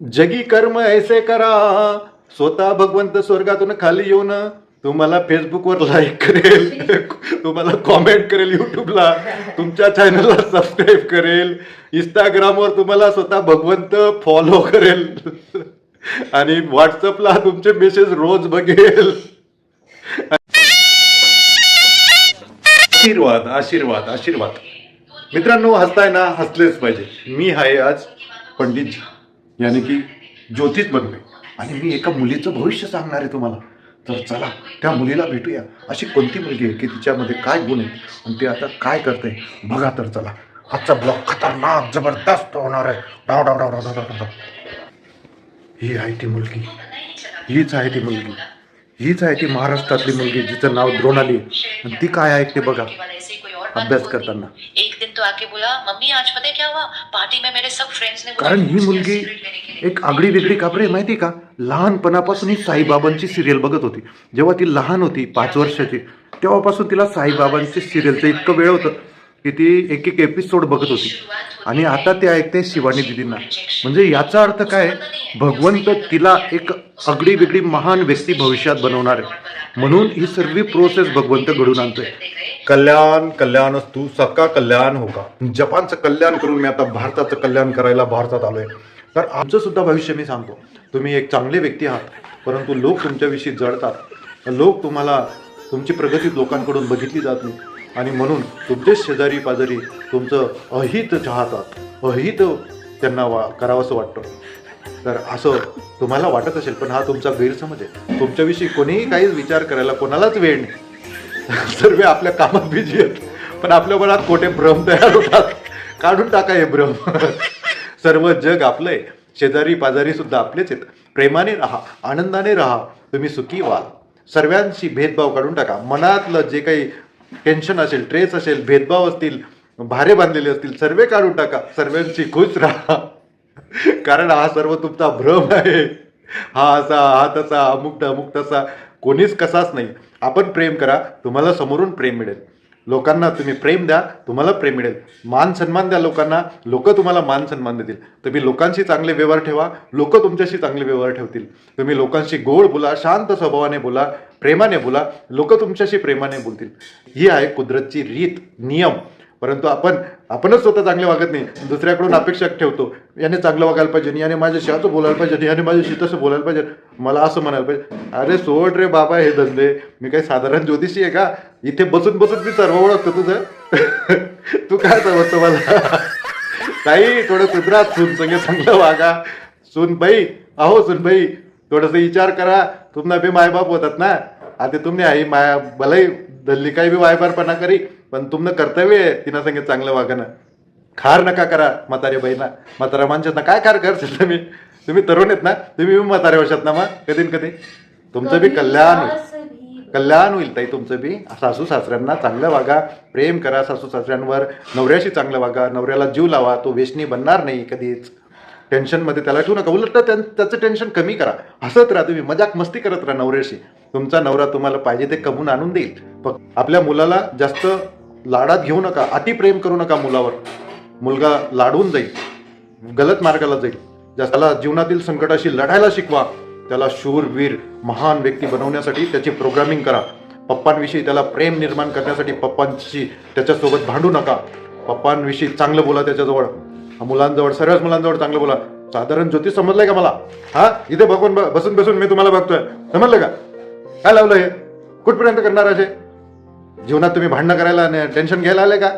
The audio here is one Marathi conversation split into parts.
जगी कर्म ऐसे करा. स्वतः भगवंत स्वर्गातून खाली येऊन तुम्हाला फेसबुकवर लाईक करेल. तुम्हाला कॉमेंट करेल युट्यूबला तुमच्या चॅनलला सबस्क्राईब करेल. इंस्टाग्रामवर तुम्हाला स्वतः भगवंत फॉलो करेल. आणि व्हॉट्सअपला तुमचे मेसेज रोज बघेल. आशीर्वाद आशीर्वाद आशीर्वाद. मित्रांनो हसताय ना? हसलेच पाहिजे. मी आहे आज पंडितजी. याने की ज्योतिष बनवे आणि मी एका मुलीचं भविष्य सांगणार आहे तुम्हाला. तर चला त्या मुलीला भेटूया. अशी कोणती मुलगी आहे की तिच्यामध्ये काय गुण आहे आणि ती आता काय करते? बघा तर चला. आजचा ब्लॉग खतरनाक जबरदस्त होणार आहे. डाव डाव डाव डाव डाव डाव ही आहे ती मुलगी. हीच आहे ती मुलगी. हीच आहे ती महाराष्ट्रातली मुलगी जिचं नाव द्रोणाली आहे. आणि ती काय ऐकते बघा. अभ्यास करताना। एक दिन तो आके बोला मम्मी आज पता क्या हुआ? पार्टी में मेरे सब फ्रेंड्स ने कारण ही मुलगी। एक आगळी वेगळी कापरे माहिती का? लहानपणापासून ही साईबाबांची सिरियल बघत होती. जेव्हा ती लहान होती पाच वर्षाची तेव्हापासून तिला साईबाबांची सिरियलचं इतकं वेळ होतं की ती एक एक एपिसोड बघत होती. आणि आता ते ऐकते शिवानी दिदींना. म्हणजे याचा अर्थ काय? भगवंत तिला एक आगळी वेगळी महान व्यक्ती भविष्यात बनवणार आहे. म्हणून ही सर्व प्रोसेस भगवंत घडून आणतोय. कल्याण कल्याण तू सबका कल्याण हो का? जपानचं कल्याण करून मी आता भारताचं कल्याण करायला भारतात आलोय. तर आमचं सुद्धा भविष्य मी सांगतो. तुम्ही एक चांगले व्यक्ती आहात परंतु लोक तुमच्याविषयी जळतात लोक तुम्हाला तुमची प्रगती लोकांकडून बघितली जात नाही. आणि म्हणून तुमचेच शेजारी पाजारी तुमचं अहित चाहतात. अहित त्यांना वा करावंसं वाटतं. तर असं तुम्हाला वाटत असेल पण हा तुमचा गैरसमज आहे. तुमच्याविषयी कोणीही काहीच विचार करायला कोणालाच वेळ नाही. सर्व आपल्या कामात बिझी आहेत पण आपल्या मनात खोटे भ्रम तयार होतात? काढून टाका हे भ्रम. सर्व जग आपलं आहे शेजारी पाजारी सुद्धा आपलेच आहेत. प्रेमाने राहा आनंदाने राहा. तुम्ही सुखी व्हाल सर्वांशी भेदभाव काढून टाका. मनातलं जे काही टेन्शन असेल ट्रेस असेल भेदभाव असतील भारे बांधलेले असतील सर्व काढून टाका. सर्वांशी खुश राहा. कारण हा सर्व तुमचा भ्रम आहे. हा असा हा तसा अमुक अमुक तसा. कोणीच कसाच नाही. आपण प्रेम करा तुम्हाला समोरून प्रेम मिळेल. लोकांना तुम्ही प्रेम द्या तुम्हाला प्रेम मिळेल. मान सन्मान द्या लोकांना लोक तुम्हाला मान सन्मान देतील. तुम्ही लोकांशी चांगले व्यवहार ठेवा लोक तुमच्याशी चांगले व्यवहार ठेवतील. तुम्ही लोकांशी गोड बोला शांत स्वभावाने बोला प्रेमाने बोला लोक तुमच्याशी प्रेमाने बोलतील. ही आहे कुदरतची रीत नियम. परंतु आपण आपणच स्वतः चांगले वागत नाही. दुसऱ्याकडून अपेक्षा ठेवतो. याने चांगलं वागायला पाहिजे याने माझ्याशी असं बोलायला पाहिजे याने माझ्याशी तसं बोलायला पाहिजे. मला असं म्हणायला पाहिजे अरे सोड रे बाबा हे धंदे. मी काही साधारण ज्योतिषी आहे का? इथे बसून बसून मी सर्व ओळखतो तुझं. तू काय समजतो मला? ताई थोडं कुत्रा सून संगे चांगलं वागा. सुनबाई अहो सुनबाई बाई थोडस विचार करा. तुम्हाला बी मायबाप होतात ना. आता तुम्ही आई माया भलाई दल्ली काही बी वायबारपणा करी. पण तुमनं कर्तव्य आहे तिनं संगे चांगलं वागा ना खार नका करा म्हातारे बाईना. म्हातारा माणसांना काय खार करशील तुम्ही? तुम्ही तरुण आहेत ना तुम्ही म्हातारे वशात ना मग कधी कधी? तुमचं बी कल्याण होईल. कल्याण होईल ताई तुमचं बी. सासू सासऱ्यांना चांगलं वागा प्रेम करा सासू सासऱ्यांवर नवऱ्याशी चांगलं वागा नवऱ्याला जीव लावा तो वेशनी बनणार नाही कधीच. टेन्शनमध्ये त्याला ठेवू नका उलट त्याचं टेन्शन कमी करा. हसत राहा तुम्ही मजाक मस्ती करत राहा नवऱ्याशी. तुमचा नवरा तुम्हाला पाहिजे ते कमवून आणून देईल. फक्त आपल्या मुलाला जास्त लाडात घेऊ नका अति प्रेम करू नका मुलावर. मुलगा लाडून जाईल गलत मार्गाला जाईल. ज्याला जीवनातील संकटाशी लढायला शिकवा त्याला शूरवीर महान व्यक्ती बनवण्यासाठी त्याची प्रोग्रामिंग करा. पप्पांविषयी त्याला प्रेम निर्माण करण्यासाठी पप्पांशी त्याच्यासोबत भांडू नका. पप्पांविषयी चांगलं बोला त्याच्याजवळ. मुलांजवळ सर्वच मुलांजवळ चांगलं बोला. साधारण ज्योतिष समजलंय का मला? हा इथे बघून बसून बसून मी तुम्हाला बघतोय. समजलं का? काय लावलं हे? कुठपर्यंत करणार असे जीवनात तुम्ही भांडणं करायला टेन्शन घ्यायला आले का?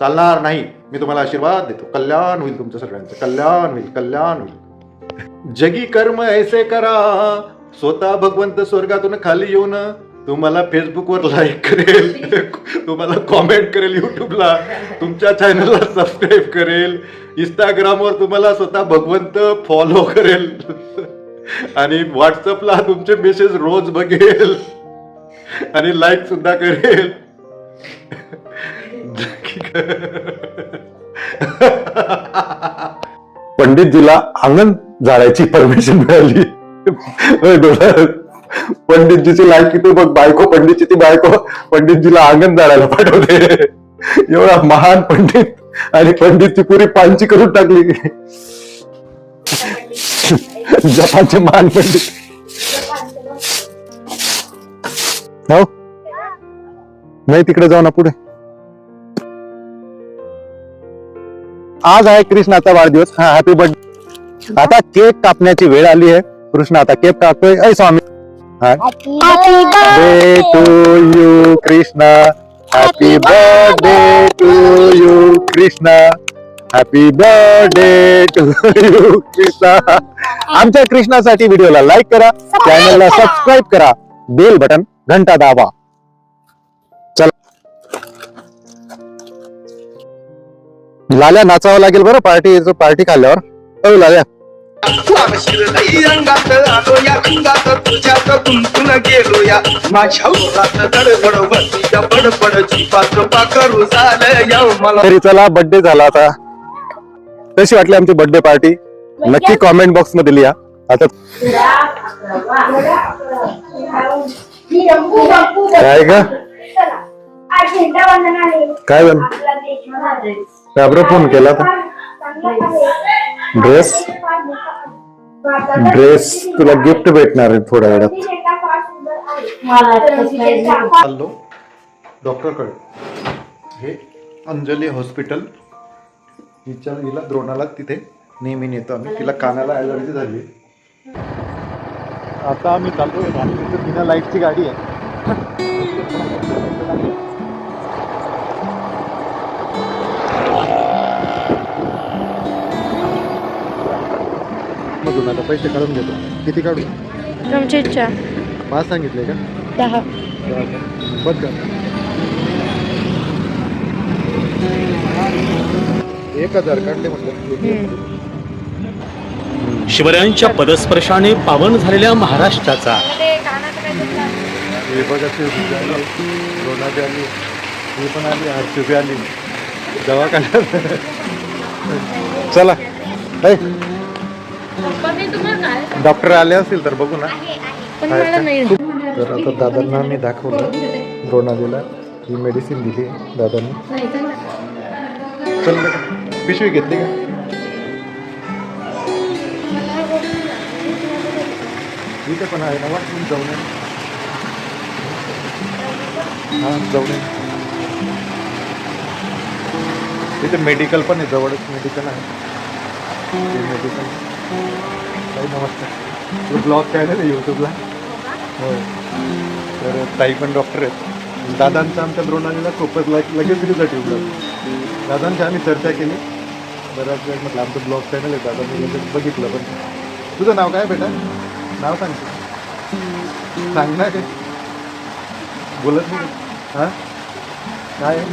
चालणार नाही. मी तुम्हाला आशीर्वाद देतो. कल्याण होईल तुमचं सगळ्यांचं. कल्याण होईल कल्याण होईल. जगी कर्म ऐसे करा. स्वतः भगवंत स्वर्गातून खाली येऊन तुम्हाला फेसबुकवर लाईक करेल. तुम्हाला कॉमेंट करेल युट्यूबला तुमच्या चॅनलला सबस्क्राईब करेल. इंस्टाग्रामवर तुम्हाला स्वतः भगवंत फॉलो करेल. आणि व्हॉट्सअपला तुमचे मेसेज रोज बघेल. आणि लाईक सुद्धा करेल. पंडितजीला अंगण जाळायची परमिशन मिळाली. पंडितजीची लायकी किती बघ बायको पंडितची ती बायको पंडितजीला अंगण जाळायला पाठवते. एवढा महान पंडित आणि पंडितची पुरी पांची करून टाकली. जपानचे महान पंडित. हो? नाही तिकडे जाऊ ना पुढे. आज आहे कृष्णाचा वाढदिवस. हा हॅपी बर्थडे आता केक कापण्याची वेळ आली आहे. कृष्ण आता केक कापतोय. ऐ स्वामी. Birthday to you Krishna happy birthday to you Krishna happy birthday to you Krishna आमच्या कृष्णासाठी व्हिडिओला लाईक करा. चॅनलला सबस्क्राईब करा. बेल बटन घंटा दाबा. चला. लाल्या नाचावं लागेल बरं पार्टी पार्टी खाल्ल्यावर. कळू लाल्या. रंगात आलो या रंगात तुझ्यात गुंतून गेलो या माझ्या उरात दडबड बडबड पाखरू झालं या मला तरी चला बर्थडे झाला आता. कशी वाटली आमची बर्थडे पार्टी नक्की कॉमेंट बॉक्समध्ये लिहा. आता काय ग? काय झालं त्याबरोबर फोन केला ड्रेस? ड्रेस तुला गिफ्ट भेटणार आहे थोड्या वेळात. चाललो डॉक्टरकडे. हे अंजली हॉस्पिटल. हिच्या हिला द्रोणाला तिथे नेहमी नेतो आम्ही. तिला कानाला ॲलर्जी झाली. आता आम्ही चाललो आणि तिथे बिना लाईटची गाडी आहे. मधून आता पैसे काढून घेतो. किती काढू? तुमची इच्छा. पाच सांगितले का? दहा. बघ का. एक हजार काढले म्हटलं. शिवरायांच्या पदस्पर्शाने पावन झालेल्या महाराष्ट्राचा. हे बघा आली आली ही पण आली आरसीबी आली. दवाखान्यात. चला. ऐ, डॉक्टर आले असतील तर बघू ना. पण आहे मला का? नाही. तर आता दादांना मी दाखवलं. द्रोणालीला ही मेडिसिन दिली दादांनी. चल पिशवी घेतली का? इथे पण आहे ना वाटून जाऊन ये. हा जाऊन ये. इथे मेडिकल पण आहे जवळच मेडिकल आहे. मेडिकल ताई नमस्कार. तू ब्लॉग चॅनल ना यूट्यूबला हो. तर ताई पण डॉक्टर आहेत. दादांचा आमच्या द्रोणालीला खूपच लग लगेच रिझल्ट येऊ जातो. दादांची आम्ही चर्चा केली. बऱ्याच वेळ म्हटलं आमचं ब्लॉग चॅनल आहे दादांनी लगेच बघितलं पण. तुझं नाव काय बेटा? नाव सांग. सांग ना काय बोलत नाही. हा? काय?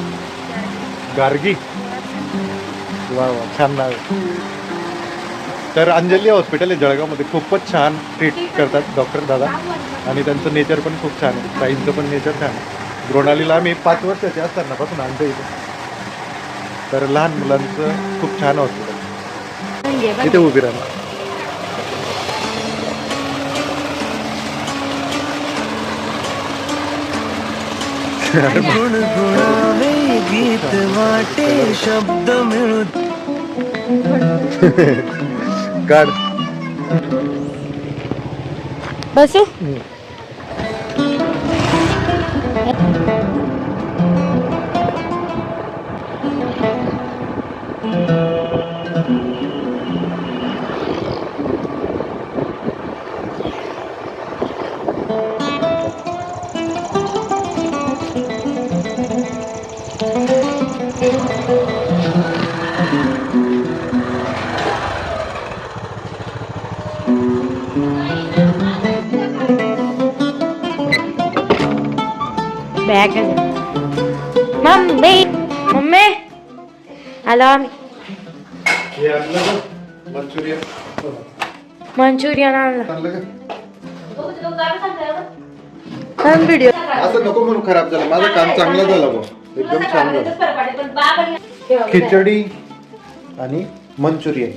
गार्गी. वा वा छान नाव आहे. तर अंजली हॉस्पिटल आहे जळगावमध्ये. खूपच छान ट्रीट करतात डॉक्टर दादा. आणि त्यांचं नेचर पण खूप छान आहे. ताईंचं पण नेचर छान आहे. द्रोणालीला आम्ही पाच वर्षाचे असतानापासून आणतो इथे. तर लहान मुलांचं खूप छान हॉस्पिटल इथे उभी राहणार गुणगुणावे गीत वाटे शब्द मिळू काढ. बसू? Mummy mummy. आलो आम्ही? मंचुरियन मंचुरियन आणलं. का व्हिडिओ असं नको म्हणून खराब झालं. माझं काम चांगलं झालं बुवा एकदम छान झालं खिचडी आणि मंचुरियन.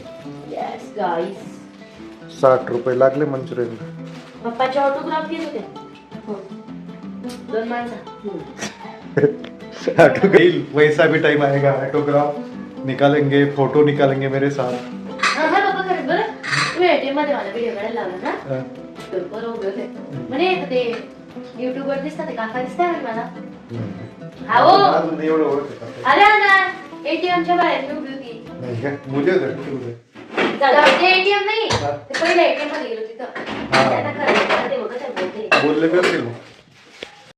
साठ रुपये लागले मंचुरियन पप्पाचे ऑटोग्राफ घेत होते. हो. दोन माणसं. ऑटो गई वैसा भी टाइम आएगा ऑटोग्राफ निकालेंगे फोटो निकालेंगे मेरे साथ. हा, हा, हा. वर दिसतात काका मला? अरे ना एटीएमच्या बाहेर मी उभी होती? मुले एटीएम नाही पहिलं एटीएममध्ये गेलो तिथं बोलले